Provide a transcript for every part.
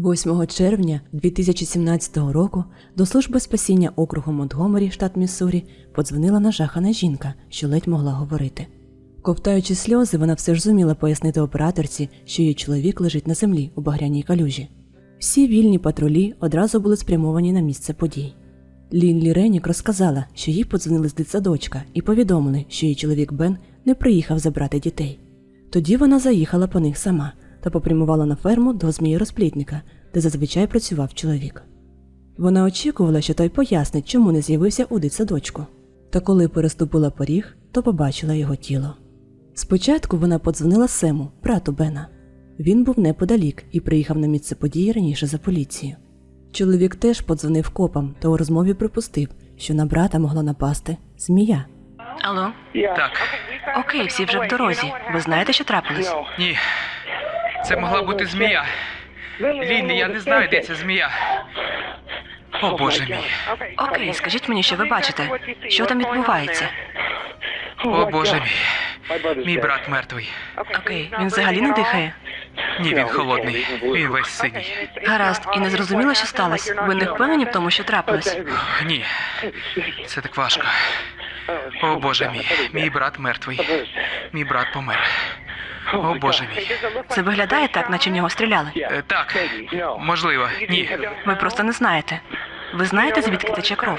8 червня 2017 року до служби спасіння округу Монтгомері, штат Міссурі, подзвонила нажахана жінка, що ледь могла говорити. Ковтаючи сльози, вона все ж зуміла пояснити операторці, що її чоловік лежить на землі у багряній калюжі. Всі вільні патрулі одразу були спрямовані на місце подій. Лінлі Ренік розказала, що їй подзвонили з дитсадочка і повідомили, що її чоловік Бен не приїхав забрати дітей. Тоді вона заїхала по них сама та попрямувала на ферму до змії-розплітника, де зазвичай працював чоловік. Вона очікувала, що той пояснить, чому не з'явився у дитсадочку. Та коли переступила поріг, то побачила його тіло. Спочатку вона подзвонила Сему, брату Бена. Він був неподалік і приїхав на місце події раніше за поліцію. Чоловік теж подзвонив копам та у розмові припустив, що на брата могла напасти змія. Алло, Так, окей, всі вже в дорозі. Ви знаєте, що трапилось? ні. Це могла бути змія. Лінлі, я не знаю, де ця змія. О боже мій. Окей, скажіть мені, що ви бачите. Що там відбувається? О боже мій. Мій брат мертвий. Окей, він взагалі не дихає. Ні, він холодний. Він весь синій. Гаразд, і не зрозуміло, що сталося. Ви не впевнені в тому, що трапилось? Ні. Це так важко. О боже мій. Мій брат мертвий. Мій брат помер. О боже мій. Це виглядає так, наче в нього стріляли. Е, Так, можливо, ні. Ви просто не знаєте. Ви знаєте, звідки тече кров?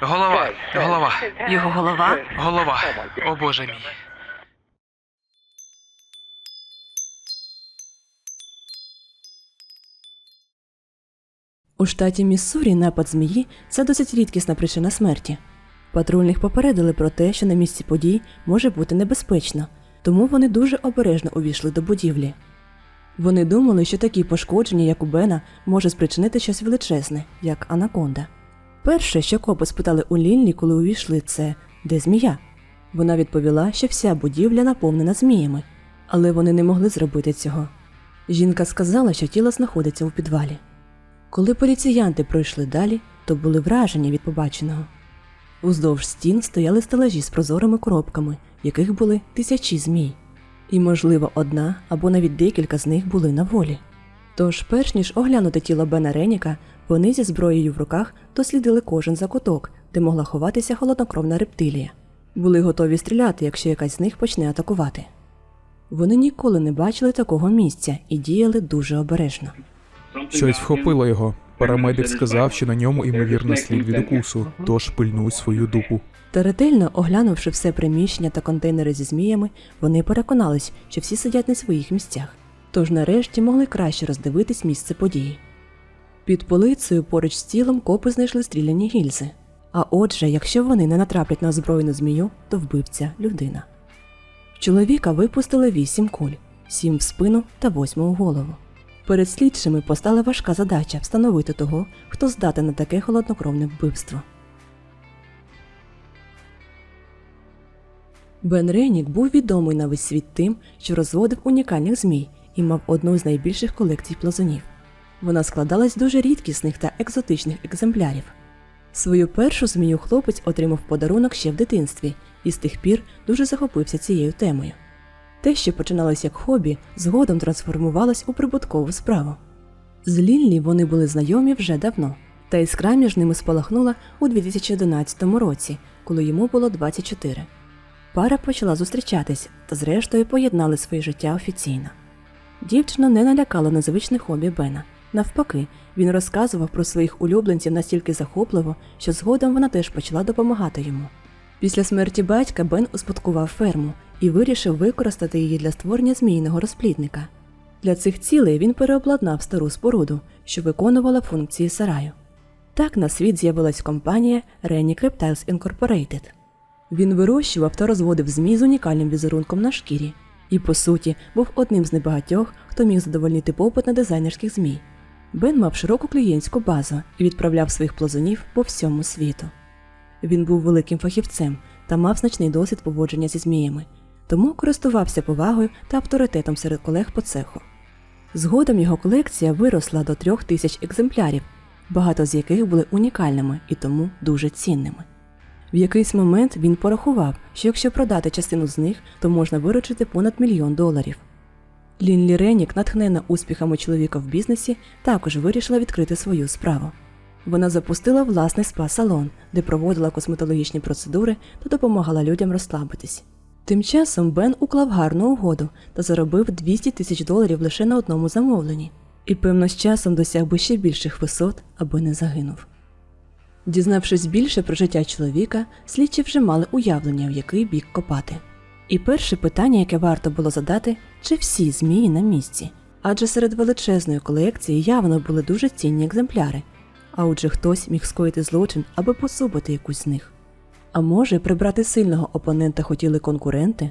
Голова, голова, Його голова? голова. О боже мій. У штаті Міссурі напад змії це досить рідкісна причина смерті. Патрульних попередили про те, що на місці подій може бути небезпечно, тому вони дуже обережно увійшли до будівлі. Вони думали, що такі пошкодження, як у Бена, може спричинити щось величезне, як анаконда. Перше, що копи спитали у Лінлі, коли увійшли, це де змія. Вона відповіла, що вся будівля наповнена зміями, але вони не могли зробити цього. Жінка сказала, що тіло знаходиться у підвалі. Коли поліціянти пройшли далі, то були вражені від побаченого. Уздовж стін стояли стелажі з прозорими коробками, в яких були тисячі змій. І, можливо, одна або навіть декілька з них були на волі. Тож, перш ніж оглянути тіло Бена Реніка, вони зі зброєю в руках дослідили кожен закуток, де могла ховатися холоднокровна рептилія. Були готові стріляти, якщо якась з них почне атакувати. Вони ніколи не бачили такого місця і діяли дуже обережно. Щось вхопило його. Парамедик сказав, що на ньому ймовірно слід від укусу, тож пильнуй свою дупу. Та ретельно оглянувши все приміщення та контейнери зі зміями, вони переконались, що всі сидять на своїх місцях, тож нарешті могли краще роздивитись місце події. Під полицею поруч з тілом копи знайшли стріляні гільзи. А отже, якщо вони не натраплять на озброєну змію, то вбивця людина. Чоловіка випустили вісім куль, сім в спину та восьму у голову. Перед слідчими постала важка задача встановити того, хто здатен на таке холоднокровне вбивство. Бен Рейнік був відомий на весь світ тим, що розводив унікальних змій і мав одну з найбільших колекцій плазунів. Вона складалась з дуже рідкісних та екзотичних екземплярів. Свою першу змію хлопець отримав подарунок ще в дитинстві і з тих пір дуже захопився цією темою. Те, що починалось як хобі, згодом трансформувалось у прибуткову справу. З Лінлі вони були знайомі вже давно, та іскра між ними спалахнула у 2011 році, коли йому було 24. Пара почала зустрічатись та зрештою поєднали своє життя офіційно. Дівчина не налякала незвичне хобі Бена. Навпаки, він розказував про своїх улюбленців настільки захопливо, що згодом вона теж почала допомагати йому. Після смерті батька Бен успадкував ферму і вирішив використати її для створення змійного розплідника. Для цих цілей він переобладнав стару споруду, що виконувала функції сараю. Так на світ з'явилась компанія Renick Reptiles Incorporated. Він вирощував та розводив змій з унікальним візерунком на шкірі, і, по суті, був одним з небагатьох, хто міг задовольнити попит на дизайнерських змій. Бен мав широку клієнтську базу і відправляв своїх плазунів по всьому світу. Він був великим фахівцем та мав значний досвід поводження зі зміями, тому користувався повагою та авторитетом серед колег по цеху. Згодом його колекція виросла до трьох тисяч екземплярів, багато з яких були унікальними і тому дуже цінними. В якийсь момент він порахував, що якщо продати частину з них, то можна виручити понад мільйон доларів. Лінлі Ренік, натхнена успіхами чоловіка в бізнесі, також вирішила відкрити свою справу. Вона запустила власний спа-салон, де проводила косметологічні процедури та допомагала людям розслабитись. Тим часом Бен уклав гарну угоду та заробив 200 тисяч доларів лише на одному замовленні, і певно з часом досяг би ще більших висот, аби не загинув. Дізнавшись більше про життя чоловіка, слідчі вже мали уявлення, в який бік копати. І перше питання, яке варто було задати, чи всі змії на місці, адже серед величезної колекції явно були дуже цінні екземпляри, а отже хтось міг скоїти злочин, аби посупити якусь з них. А може, прибрати сильного опонента хотіли конкуренти?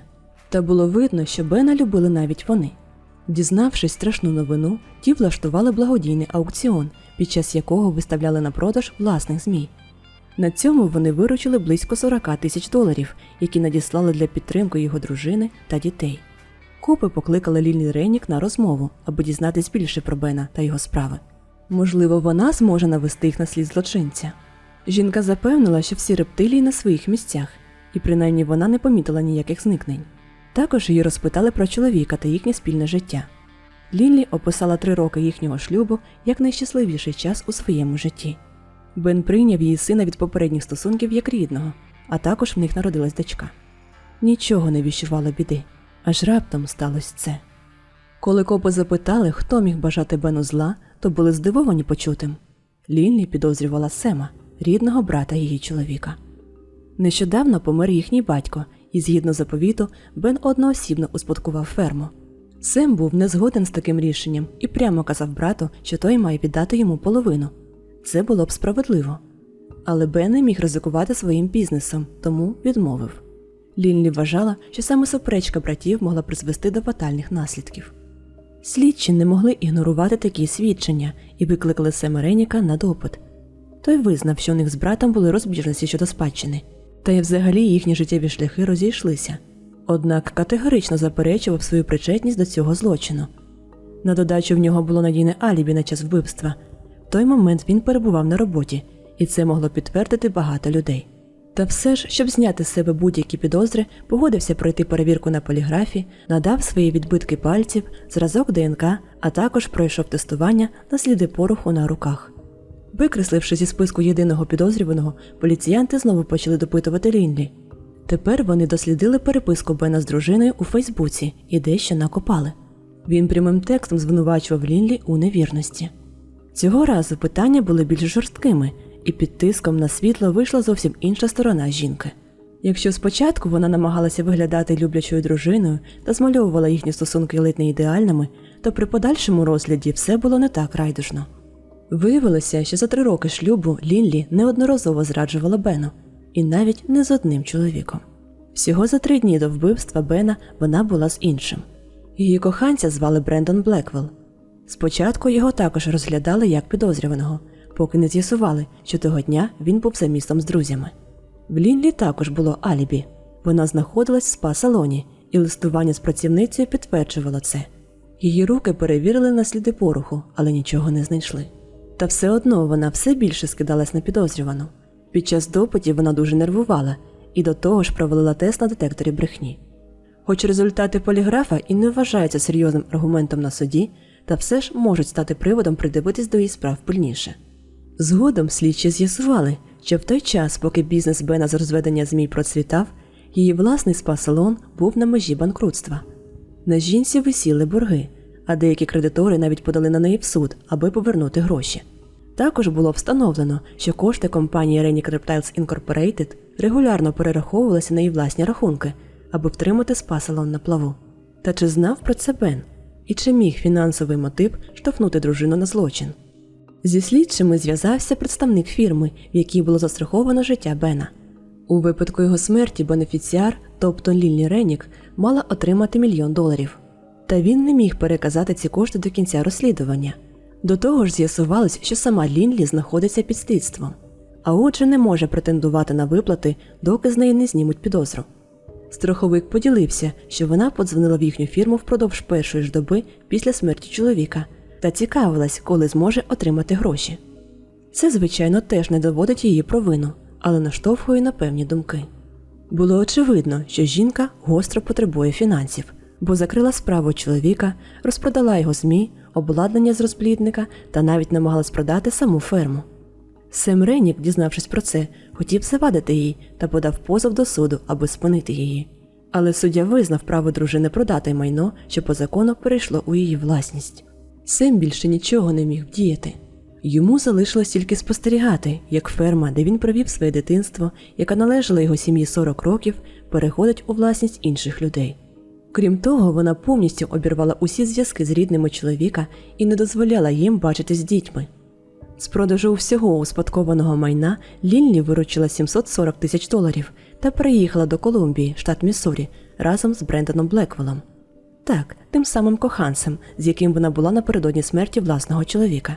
Та було видно, що Бена любили навіть вони. Дізнавшись страшну новину, ті влаштували благодійний аукціон, під час якого виставляли на продаж власних змій. На цьому вони виручили близько 40 тисяч доларів, які надіслали для підтримки його дружини та дітей. Копи покликали Лілі Ренік на розмову, аби дізнатись більше про Бена та його справи. Можливо, вона зможе навести їх на слід злочинця. Жінка запевнила, що всі рептилії на своїх місцях, і принаймні вона не помітила ніяких зникнень. Також її розпитали про чоловіка та їхнє спільне життя. Ліллі описала три роки їхнього шлюбу як найщасливіший час у своєму житті. Бен прийняв її сина від попередніх стосунків як рідного, а також в них народилась дочка. Нічого не віщувало біди, аж раптом сталося це. Коли копи запитали, хто міг бажати Бену зла, то були здивовані почутим. Лінлі підозрювала Сема, рідного брата її чоловіка. Нещодавно помер їхній батько, і згідно заповіту, Бен одноосібно успадкував ферму. Сем був не згоден з таким рішенням і прямо казав брату, що той має віддати йому половину. Це було б справедливо. Але Бен не міг ризикувати своїм бізнесом, тому відмовив. Лінлі вважала, що саме суперечка братів могла призвести до фатальних наслідків. Слідчі не могли ігнорувати такі свідчення і викликали Сема Реніка на допит. Той визнав, що у них з братом були розбіжності щодо спадщини, та й взагалі їхні життєві шляхи розійшлися. Однак категорично заперечував свою причетність до цього злочину. На додачу в нього було надійне алібі на час вбивства. В той момент він перебував на роботі, і це могло підтвердити багато людей. Та все ж, щоб зняти з себе будь-які підозри, погодився пройти перевірку на поліграфі, надав свої відбитки пальців, зразок ДНК, а також пройшов тестування на сліди пороху на руках. Викресливши зі списку єдиного підозрюваного, поліціянти знову почали допитувати Лінлі. Тепер вони дослідили переписку Бена з дружиною у Фейсбуці і дещо накопали. Він прямим текстом звинувачував Лінлі у невірності. Цього разу питання були більш жорсткими, і під тиском на світло вийшла зовсім інша сторона жінки. Якщо спочатку вона намагалася виглядати люблячою дружиною та змальовувала їхні стосунки ледь не ідеальними, то при подальшому розгляді все було не так райдужно. Виявилося, що за три роки шлюбу Лінлі неодноразово зраджувала Бену, і навіть не з одним чоловіком. Всього за три дні до вбивства Бена вона була з іншим. Її коханця звали Брендон Блеквелл. Спочатку його також розглядали як підозрюваного, поки не з'ясували, що того дня він був за містом з друзями. В Лінлі також було алібі. Вона знаходилась в спа-салоні, і листування з працівницею підтверджувало це. Її руки перевірили на сліди пороху, але нічого не знайшли. Та все одно вона все більше скидалась на підозрювану. Під час допитів вона дуже нервувала і до того ж провалила тест на детекторі брехні. Хоч результати поліграфа і не вважаються серйозним аргументом на суді, та все ж можуть стати приводом придивитись до її справ пильніше. Згодом слідчі з'ясували, що в той час, поки бізнес Бена з розведення змій процвітав, її власний спа-салон був на межі банкрутства. На жінці висіли борги, а деякі кредитори навіть подали на неї в суд, аби повернути гроші. Також було встановлено, що кошти компанії Renick Reptiles Incorporated регулярно перераховувалися на її власні рахунки, аби втримати спа-салон на плаву. Та чи знав про це Бен? І чи міг фінансовий мотив штовхнути дружину на злочин? Зі слідчими зв'язався представник фірми, в якій було застраховано життя Бена. У випадку його смерті бенефіціар, тобто Ліллі Ренік, мала отримати мільйон доларів. Та він не міг переказати ці кошти до кінця розслідування. До того ж, з'ясувалось, що сама Лінлі знаходиться під слідством, а отже, не може претендувати на виплати, доки з неї не знімуть підозру. Страховик поділився, що вона подзвонила в їхню фірму впродовж першої ж доби після смерті чоловіка та цікавилась, коли зможе отримати гроші. Це, звичайно, теж не доводить її провину, але наштовхує на певні думки. Було очевидно, що жінка гостро потребує фінансів, бо закрила справу чоловіка, розпродала його змій, обладнання з розплідника та навіть намагалась продати саму ферму. Сем Ренік, дізнавшись про це, хотів завадити їй та подав позов до суду, аби спинити її. Але суддя визнав право дружини продати майно, що по закону перейшло у її власність. Сем більше нічого не міг вдіяти. Йому залишилось тільки спостерігати, як ферма, де він провів своє дитинство, яка належала його сім'ї 40 років, переходить у власність інших людей. Крім того, вона повністю обірвала усі зв'язки з рідними чоловіка і не дозволяла їм бачитись з дітьми. З продажу всього успадкованого майна Лінлі виручила 740 тисяч доларів та переїхала до Колумбії, штат Міссурі, разом з Брендоном Блеквелом. Так, тим самим коханцем, з яким вона була напередодні смерті власного чоловіка.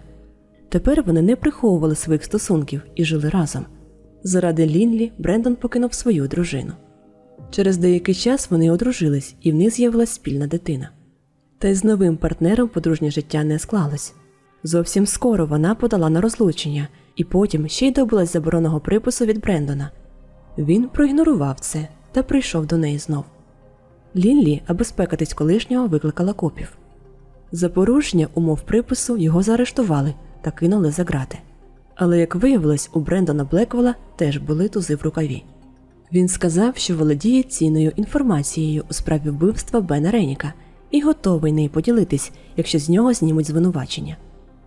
Тепер вони не приховували своїх стосунків і жили разом. Заради Лінлі Брендон покинув свою дружину. Через деякий час вони одружились, і в них з'явилась спільна дитина. Та й з новим партнером подружнє життя не склалось. Зовсім скоро вона подала на розлучення і потім ще й добилась забороненого припису від Брендона. Він проігнорував це та прийшов до неї знов. Лінлі, аби спекатись колишнього, викликала копів. За порушення умов припису його заарештували та кинули за грати. Але, як виявилось, у Брендона Блеквела теж були тузи в рукаві. Він сказав, що володіє цінною інформацією у справі вбивства Бена Реніка і готовий нею поділитись, якщо з нього знімуть звинувачення.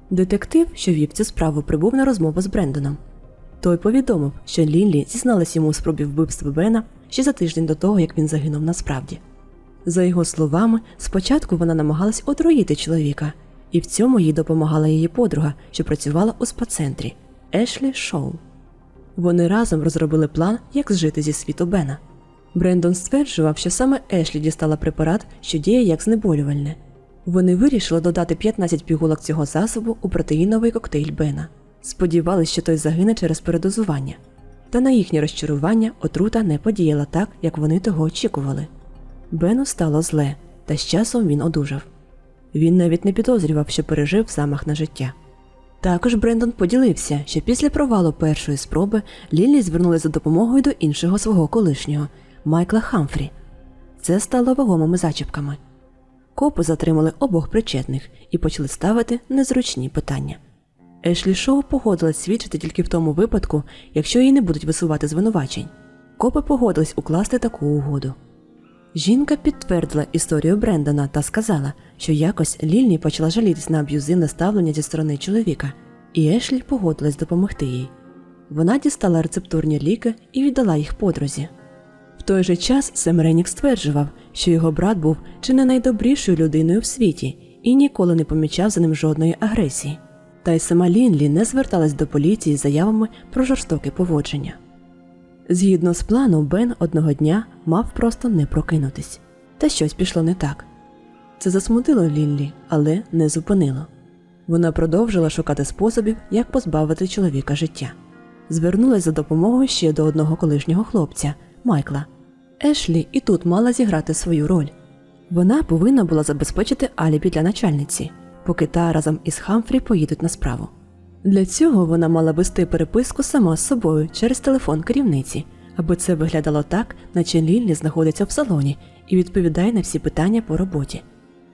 Детектив, що вів цю справу, прибув на розмову з Брендоном. Той повідомив, що Лінлі зізналась йому у спробі вбивства Бена ще за тиждень до того, як він загинув насправді. За його словами, спочатку вона намагалась отруїти чоловіка, і в цьому їй допомагала її подруга, що працювала у спа-центрі Ешлі Шоу. Вони разом розробили план, як зжити зі світу Бена. Брендон стверджував, що саме Ешлі дістала препарат, що діє як знеболювальне. Вони вирішили додати 15 пігулок цього засобу у протеїновий коктейль Бена. Сподівались, що той загине через передозування. Та на їхнє розчарування отрута не подіяла так, як вони того очікували. Бену стало зле, та з часом він одужав. Він навіть не підозрював, що пережив замах на життя. Також Брендон поділився, що після провалу першої спроби Лілі звернулася за допомогою до іншого свого колишнього Майкла Хамфрі. Це стало вагомими зачіпками. Копи затримали обох причетних і почали ставити незручні питання. Ешлі Шоу погодилась свідчити тільки в тому випадку, якщо їй не будуть висувати звинувачень. Копи погодились укласти таку угоду. Жінка підтвердила історію Брендона та сказала, що якось Лільні почала жалітись на аб'юзивне ставлення зі сторони чоловіка, і Ешлі погодилась допомогти їй. Вона дістала рецептурні ліки і віддала їх подрузі. В той же час Сем Ренік стверджував, що його брат був чи не найдобрішою людиною в світі і ніколи не помічав за ним жодної агресії. Та й сама Лінлі не зверталась до поліції з заявами про жорстоке поводження. Згідно з планом, Бен одного дня мав просто не прокинутись. Та щось пішло не так. Це засмутило Лінлі, але не зупинило. Вона продовжила шукати способів, як позбавити чоловіка життя. Звернулась за допомогою ще до одного колишнього хлопця Майкла. Ешлі і тут мала зіграти свою роль. Вона повинна була забезпечити алібі для начальниці, поки та разом із Хамфрі поїдуть на справу. Для цього вона мала вести переписку сама з собою через телефон керівниці, аби це виглядало так, наче Ліллі знаходиться в салоні і відповідає на всі питання по роботі.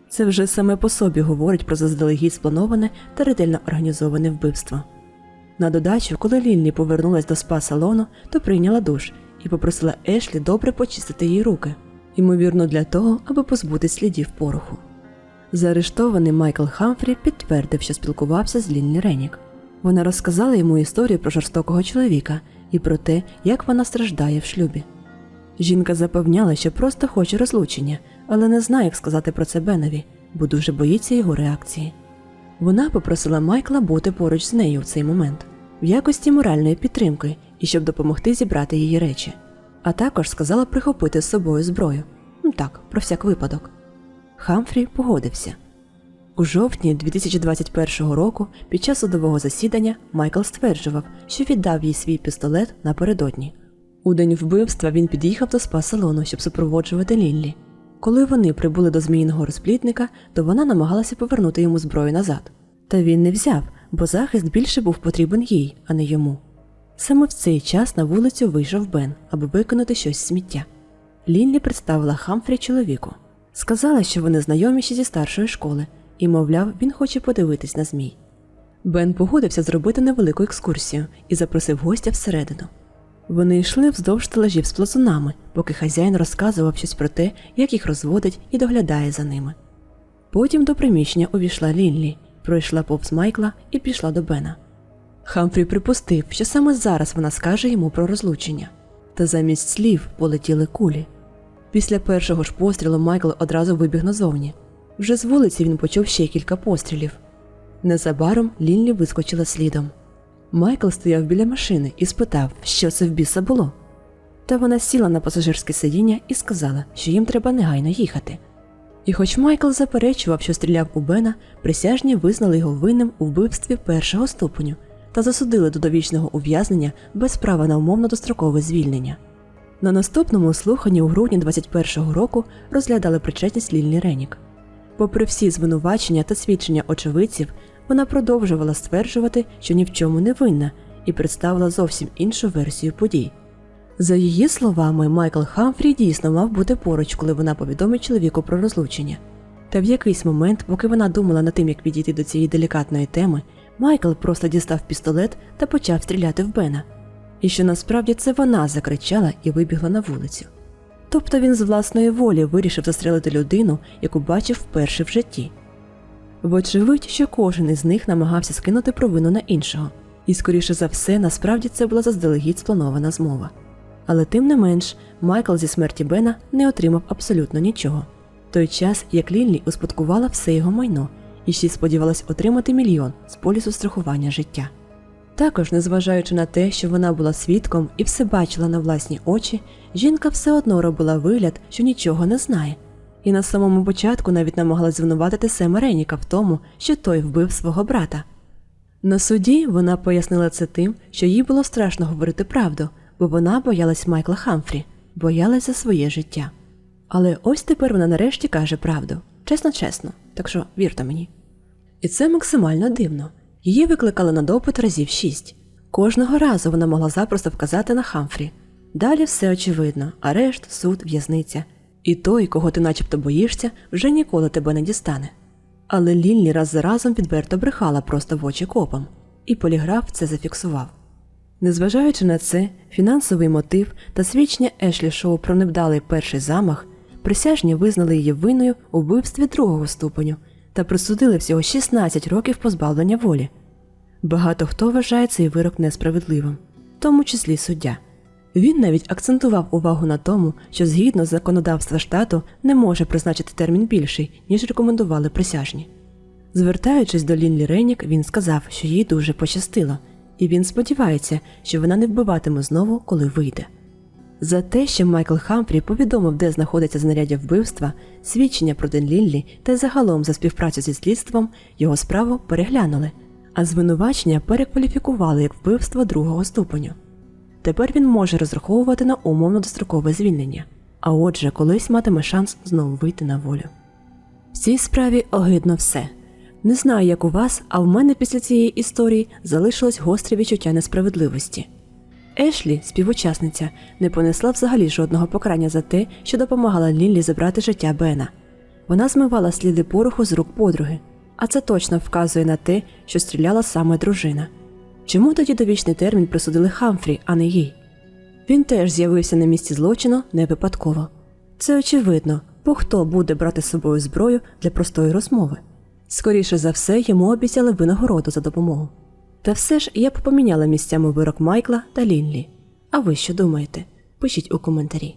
Це вже саме по собі говорить про заздалегідь сплановане та ретельно організоване вбивство. На додачу, коли Ліллі повернулась до спа-салону, то прийняла душ і попросила Ешлі добре почистити їй руки, ймовірно, для того, аби позбутись слідів пороху. Заарештований Майкл Хамфрі підтвердив, що спілкувався з Лінлі Ренік. Вона розказала йому історію про жорстокого чоловіка і про те, як вона страждає в шлюбі. Жінка запевняла, що просто хоче розлучення, але не знає, як сказати про це Бенові, бо дуже боїться його реакції. Вона попросила Майкла бути поруч з нею в цей момент, в якості моральної підтримки і щоб допомогти зібрати її речі, а також сказала прихопити з собою зброю. Ну так, про всяк випадок. Хамфрі погодився. У жовтні 2021 року під час судового засідання Майкл стверджував, що віддав їй свій пістолет напередодні. У день вбивства він під'їхав до спа-салону, щоб супроводжувати Ліллі. Коли вони прибули до зміїного розплітника, то вона намагалася повернути йому зброю назад. Та він не взяв, бо захист більше був потрібен їй, а не йому. Саме в цей час на вулицю вийшов Бен, аби виконати щось з сміття. Лінлі представила Хамфрі чоловіку. Сказала, що вони знайомі ще зі старшої школи, і, мовляв, він хоче подивитись на змій. Бен погодився зробити невелику екскурсію і запросив гостя всередину. Вони йшли вздовж стелажів з плазунами, поки хазяїн розказував щось про те, як їх розводить і доглядає за ними. Потім до приміщення увійшла Лінлі, пройшла повз Майкла і пішла до Бена. Хамфрі припустив, що саме зараз вона скаже йому про розлучення, та замість слів полетіли кулі. Після першого ж пострілу Майкл одразу вибіг назовні. Вже з вулиці він почув ще кілька пострілів. Незабаром Лінлі вискочила слідом. Майкл стояв біля машини і спитав, що це в біса було. Та вона сіла на пасажирське сидіння і сказала, що їм треба негайно їхати. І хоч Майкл заперечував, що стріляв у Бена, присяжні визнали його винним у вбивстві першого ступеню та засудили до довічного ув'язнення без права на умовно дострокове звільнення. На наступному слуханні у грудні 21-го року розглядали причетність Лільні Ренік. Попри всі звинувачення та свідчення очевидців, вона продовжувала стверджувати, що ні в чому не винна, і представила зовсім іншу версію подій. За її словами, Майкл Хамфрі дійсно мав бути поруч, коли вона повідомить чоловіку про розлучення. Та в якийсь момент, поки вона думала над тим, як підійти до цієї делікатної теми, Майкл просто дістав пістолет та почав стріляти в Бена. І що насправді це вона закричала і вибігла на вулицю. Тобто він з власної волі вирішив застрелити людину, яку бачив вперше в житті. Вочевидь, що кожен із них намагався скинути провину на іншого, і, скоріше за все, насправді це була заздалегідь спланована змова. Але тим не менш, Майкл зі смерті Бена не отримав абсолютно нічого. Той час, як Лінлі успадкувала все його майно і ще сподівалась отримати мільйон з полісу страхування життя. Також, незважаючи на те, що вона була свідком і все бачила на власні очі, жінка все одно робила вигляд, що нічого не знає, і на самому початку навіть намагалась звинуватити Сема Реніка в тому, що той вбив свого брата. На суді вона пояснила це тим, що їй було страшно говорити правду, бо вона боялась Майкла Хамфрі, боялась за своє життя. Але ось тепер вона нарешті каже правду, чесно, чесно, так що вірте мені. І це максимально дивно. Її викликали на допит разів шість. Кожного разу вона могла запросто вказати на Хамфрі. Далі все очевидно: арешт, суд, в'язниця. І той, кого ти начебто боїшся, вже ніколи тебе не дістане. Але Ліллі раз за разом відверто брехала просто в очі копам, і поліграф це зафіксував. Незважаючи на це, фінансовий мотив та свідчення Ешлі Шоу про невдалий перший замах, присяжні визнали її винною у вбивстві другого ступеню та присудили всього 16 років позбавлення волі. Багато хто вважає цей вирок несправедливим, в тому числі суддя. Він навіть акцентував увагу на тому, що згідно законодавства штату не може призначити термін більший, ніж рекомендували присяжні. Звертаючись до Лінлі Ренік, він сказав, що їй дуже пощастило, і він сподівається, що вона не вбиватиме знову, коли вийде. За те, що Майкл Хамфрі повідомив, де знаходиться знаряддя вбивства, свідчення проти Лінлі та й загалом за співпрацю зі слідством його справу переглянули, а звинувачення перекваліфікували як вбивство другого ступеню. Тепер він може розраховувати на умовно дострокове звільнення, а отже, колись матиме шанс знову вийти на волю. В цій справі огидно все. Не знаю, як у вас, а в мене після цієї історії залишилось гостре відчуття несправедливості. Ешлі, співучасниця, не понесла взагалі жодного покарання за те, що допомагала Ліллі забрати життя Бена. Вона змивала сліди пороху з рук подруги, а це точно вказує на те, що стріляла саме дружина. Чому тоді довічний термін присудили Хамфрі, а не їй? Він теж з'явився на місці злочину не випадково. Це очевидно, бо хто буде брати з собою зброю для простої розмови. Скоріше за все, йому обіцяли винагороду за допомогу. Та все ж я б поміняла місцями вирок Майкла та Лінлі. А ви що думаєте? Пишіть у коментарі.